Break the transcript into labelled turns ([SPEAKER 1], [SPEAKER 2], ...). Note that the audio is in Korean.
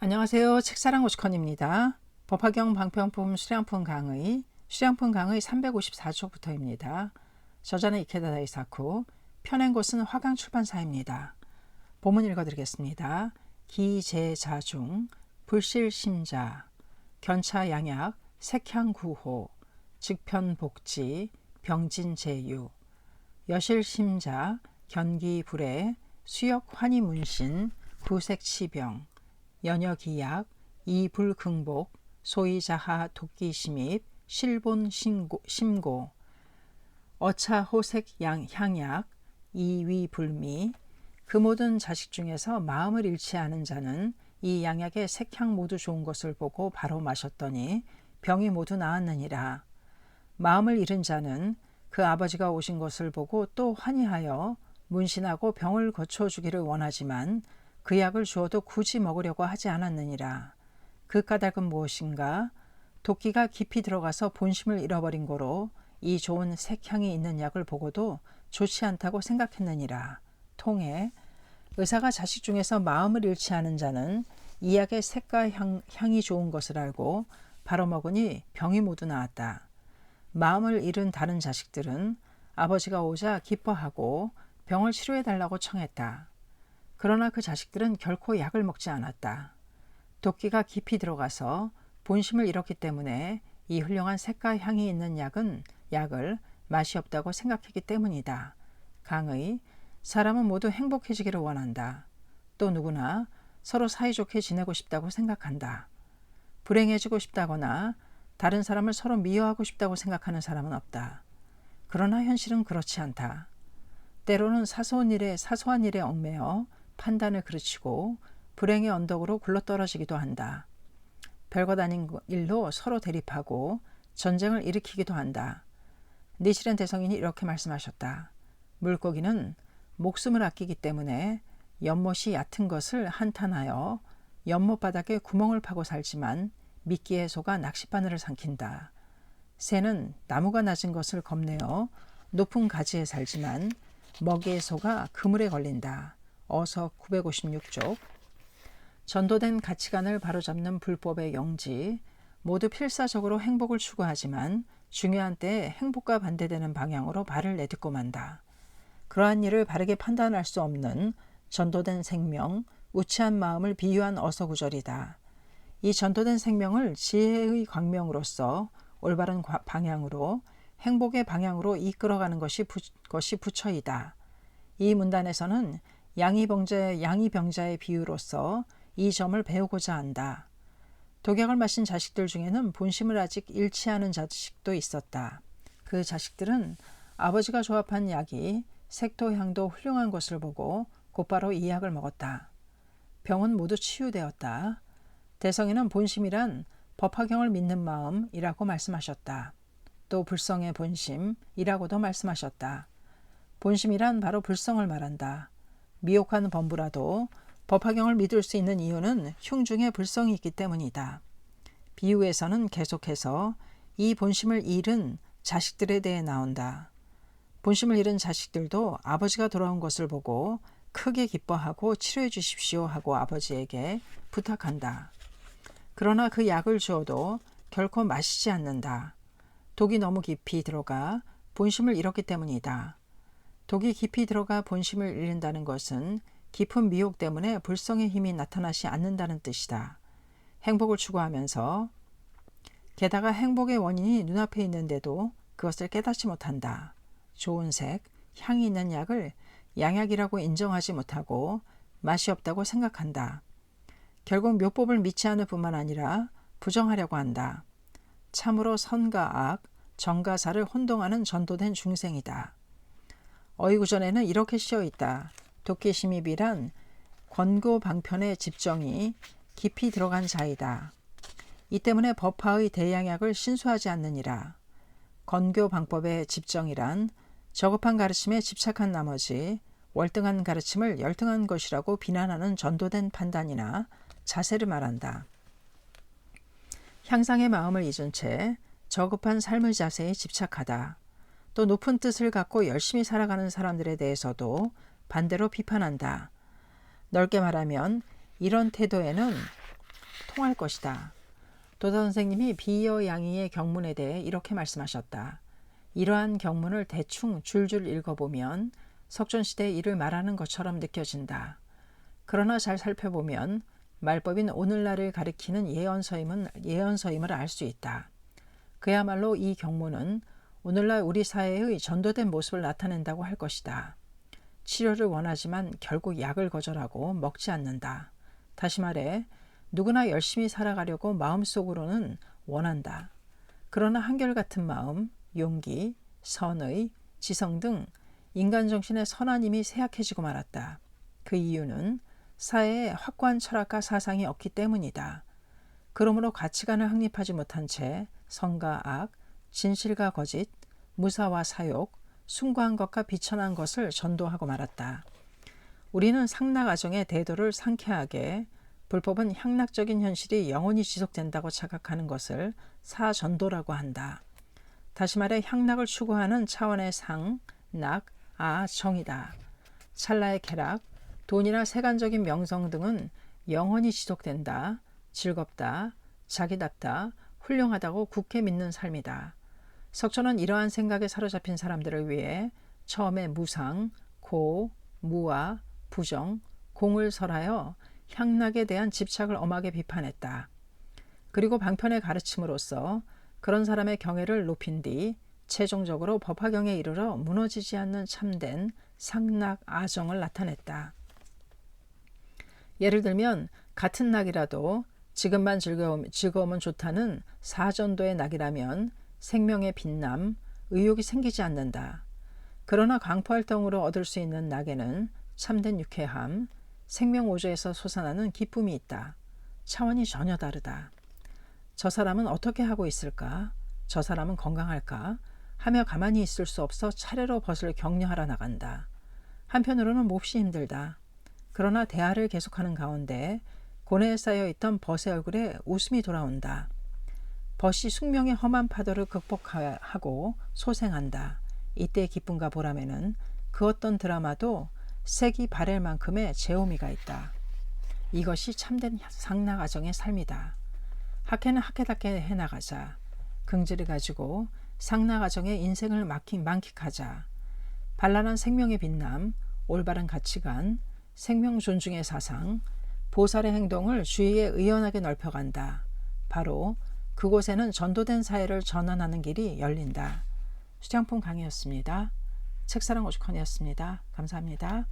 [SPEAKER 1] 안녕하세요. 책사랑 오시컨입니다. 법화경 방평품 수량품 강의, 수량품 강의 354쪽부터입니다. 저자는 이케다 다이사쿠, 펴낸 곳은 화강 출판사입니다. 본문 읽어드리겠습니다. 기제자중, 불실심자, 견차양약, 색향구호, 즉편복지, 병진제유, 여실심자, 견기불에, 수역환희문신, 부색치병, 연여기약, 이불긍복, 소이자하 도끼심입, 실본 신고, 심고, 어차호색 양, 향약, 이위불미, 그 모든 자식 중에서 마음을 잃지 않은 자는 이 양약의 색향 모두 좋은 것을 보고 바로 마셨더니 병이 모두 나았느니라. 마음을 잃은 자는 그 아버지가 오신 것을 보고 또 환희하여 문신하고 병을 고쳐주기를 원하지만 그 약을 주어도 굳이 먹으려고 하지 않았느니라. 그 까닭은 무엇인가? 도끼가 깊이 들어가서 본심을 잃어버린 고로 이 좋은 색향이 있는 약을 보고도 좋지 않다고 생각했느니라. 통해 의사가 자식 중에서 마음을 잃지 않은 자는 이 약의 색과 향, 향이 좋은 것을 알고 바로 먹으니 병이 모두 나았다. 마음을 잃은 다른 자식들은 아버지가 오자 기뻐하고 병을 치료해 달라고 청했다. 그러나 그 자식들은 결코 약을 먹지 않았다. 도끼가 깊이 들어가서 본심을 잃었기 때문에 이 훌륭한 색과 향이 있는 약은 약을 맛이 없다고 생각했기 때문이다. 강의 사람은 모두 행복해지기를 원한다. 또 누구나 서로 사이좋게 지내고 싶다고 생각한다. 불행해지고 싶다거나 다른 사람을 서로 미워하고 싶다고 생각하는 사람은 없다. 그러나 현실은 그렇지 않다. 때로는 사소한 일에 사소한 일에 얽매여 판단을 그르치고 불행의 언덕으로 굴러떨어지기도 한다. 별것 아닌 일로 서로 대립하고 전쟁을 일으키기도 한다. 니시렌 대성인이 이렇게 말씀하셨다. 물고기는 목숨을 아끼기 때문에 연못이 얕은 것을 한탄하여 연못 바닥에 구멍을 파고 살지만 미끼의 소가 낚싯바늘을 삼킨다. 새는 나무가 낮은 것을 겁내어 높은 가지에 살지만 먹이의 소가 그물에 걸린다. 어서 956쪽 전도된 가치관을 바로잡는 불법의 영지 모두 필사적으로 행복을 추구하지만 중요한 때에 행복과 반대되는 방향으로 발을 내딛고 만다. 그러한 일을 바르게 판단할 수 없는 전도된 생명, 우치한 마음을 비유한 어서구절이다. 이 전도된 생명을 지혜의 광명으로서 올바른 방향으로 행복의 방향으로 이끌어가는 것이, 부, 것이 부처이다. 이 문단에서는 양이병자, 양이병자의 비유로서 이 점을 배우고자 한다. 독약을 마신 자식들 중에는 본심을 아직 잃지 않은 자식도 있었다. 그 자식들은 아버지가 조합한 약이 색도 향도 훌륭한 것을 보고 곧바로 이 약을 먹었다. 병은 모두 치유되었다. 대성에는 본심이란 법화경을 믿는 마음이라고 말씀하셨다. 또 불성의 본심이라고도 말씀하셨다. 본심이란 바로 불성을 말한다. 미혹한 범부라도 법화경을 믿을 수 있는 이유는 흉중의 불성이 있기 때문이다. 비유에서는 계속해서 이 본심을 잃은 자식들에 대해 나온다. 본심을 잃은 자식들도 아버지가 돌아온 것을 보고 크게 기뻐하고 치료해 주십시오 하고 아버지에게 부탁한다. 그러나 그 약을 주어도 결코 마시지 않는다. 독이 너무 깊이 들어가 본심을 잃었기 때문이다. 독이 깊이 들어가 본심을 잃는다는 것은 깊은 미혹 때문에 불성의 힘이 나타나지 않는다는 뜻이다. 행복을 추구하면서 게다가 행복의 원인이 눈앞에 있는데도 그것을 깨닫지 못한다. 좋은 색, 향이 있는 약을 양약이라고 인정하지 못하고 맛이 없다고 생각한다. 결국 묘법을 믿지 않을 뿐만 아니라 부정하려고 한다. 참으로 선과 악, 정가사를 혼동하는 전도된 중생이다. 어이구전에는 이렇게 씌어 있다. 도끼심입이란 권고 방편의 집정이 깊이 들어간 자이다. 이 때문에 법화의 대양약을 신수하지 않느니라. 건교 방법의 집정이란 저급한 가르침에 집착한 나머지 월등한 가르침을 열등한 것이라고 비난하는 전도된 판단이나 자세를 말한다. 향상의 마음을 잊은 채 저급한 삶의 자세에 집착하다. 또 높은 뜻을 갖고 열심히 살아가는 사람들에 대해서도 반대로 비판한다. 넓게 말하면 이런 태도에는 통할 것이다. 도다 선생님이 비여 양이의 경문에 대해 이렇게 말씀하셨다. 이러한 경문을 대충 줄줄 읽어보면 석존시대의 일을 말하는 것처럼 느껴진다. 그러나 잘 살펴보면 말법인 오늘날을 가리키는 예언서임은 예언서임을 알 수 있다. 그야말로 이 경문은 오늘날 우리 사회의 전도된 모습을 나타낸다고 할 것이다. 치료를 원하지만 결국 약을 거절하고 먹지 않는다. 다시 말해 누구나 열심히 살아가려고 마음속으로는 원한다. 그러나 한결같은 마음, 용기, 선의, 지성 등 인간 정신의 선한 힘이 쇠약해지고 말았다. 그 이유는 사회에 확고한 철학과 사상이 없기 때문이다. 그러므로 가치관을 확립하지 못한 채 선과 악, 진실과 거짓, 무사와 사욕, 숭고한 것과 비천한 것을 전도하고 말았다. 우리는 상락아정의 대도를 상쾌하게 불법은 향락적인 현실이 영원히 지속된다고 착각하는 것을 사전도라고 한다. 다시 말해 향락을 추구하는 차원의 상, 낙, 아, 정이다. 찰나의 쾌락, 돈이나 세간적인 명성 등은 영원히 지속된다, 즐겁다, 자기답다, 훌륭하다고 굳게 믿는 삶이다. 석천은 이러한 생각에 사로잡힌 사람들을 위해 처음에 무상, 고, 무아, 부정, 공을 설하여 향락에 대한 집착을 엄하게 비판했다. 그리고 방편의 가르침으로써 그런 사람의 경애를 높인 뒤 최종적으로 법화경에 이르러 무너지지 않는 참된 상락 아정을 나타냈다. 예를 들면 같은 낙이라도 지금만 즐거움, 즐거움은 좋다는 사전도의 낙이라면 생명의 빛남, 의욕이 생기지 않는다. 그러나 광포활동으로 얻을 수 있는 낙에는 참된 유쾌함, 생명 오조에서 솟아나는 기쁨이 있다. 차원이 전혀 다르다. 저 사람은 어떻게 하고 있을까? 저 사람은 건강할까? 하며 가만히 있을 수 없어 차례로 벗을 격려하러 나간다. 한편으로는 몹시 힘들다. 그러나 대화를 계속하는 가운데 고뇌에 쌓여 있던 벗의 얼굴에 웃음이 돌아온다. 벗이 숙명의 험한 파도를 극복하고 소생한다. 이때 기쁨과 보람에는 그 어떤 드라마도 색이 바랄 만큼의 제오미가 있다. 이것이 참된 상나가정의 삶이다. 학회는 학회답게 해나가자. 긍지를 가지고 상나가정의 인생을 막히 만끽하자. 발랄한 생명의 빛남, 올바른 가치관, 생명 존중의 사상, 보살의 행동을 주위에 의연하게 넓혀간다. 바로 그곳에는 전도된 사회를 전환하는 길이 열린다. 수장품 강의였습니다. 책사랑 오죽헌이었습니다. 감사합니다.